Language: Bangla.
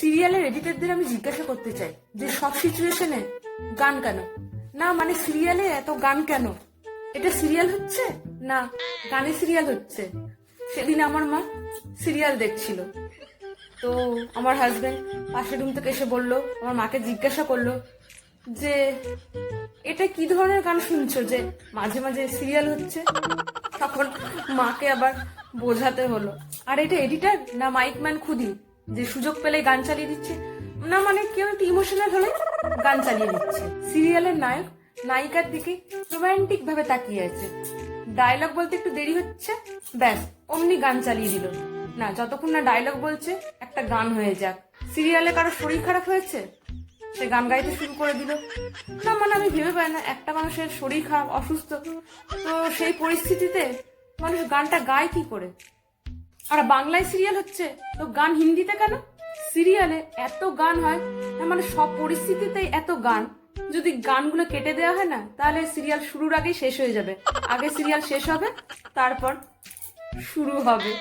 সিরিয়ালের এডিটরদের আমি জিজ্ঞাসা করতে চাই, যে সব সিচুয়েশনে গান কেন? না মানে সিরিয়ালে এত গান কেন? এটা সিরিয়াল হচ্ছে? না, গানে সিরিয়াল হচ্ছে। সেদিন আমার মা সিরিয়াল দেখছিল। তো আমার হাজবেন্ড পাশের রুম থেকে এসে বলল, আমার মাকে জিজ্ঞাসা করল যে, এটা কি ধরনের গান শুনছো? যে, মাঝে মাঝে সিরিয়াল হচ্ছে। তখন মাকে আবার বোঝাতে হলো। আর এটা এডিটার না মাইকম্যান খুদি। যে সুযোগ পেলে গান চালিয়ে দিচ্ছে। না মানে কেউ একটু ইমোশনাল হলে গান চালিয়ে দিচ্ছে। সিরিয়ালের নায়ক, নায়িকার দিকে রোমান্টিক ভাবে তাকিয়ে আছে। ডায়লগ বলতে একটু দেরি হচ্ছে, ব্যাস, অমনি গান চালিয়ে দিল। না, যতক্ষণ না ডায়লগ বলছে, একটা গান হয়ে যাক। সিরিয়ালে কারও শরীর খারাপ হয়েছে? সে গান গাইতে শুরু করে দিল। না মানে আমি ভেবে পাই না, একটা মানুষের শরীর খারাপ, অসুস্থ। তো সেই পরিস্থিতিতে মানুষ গানটা গায় কি করে? আর বাংলায় সিরিয়াল হচ্ছে? তো গান হিন্দিতে কেন? সিরিয়ালে এত গান হয় মানে সব পরিস্থিতিতেই এত গান। যদি গানগুলো কেটে দেওয়া হয় না, তাহলে সিরিয়াল শুরুর আগেই শেষ হয়ে যাবে। আগে সিরিয়াল শেষ হবে, তারপর শুরু হবে।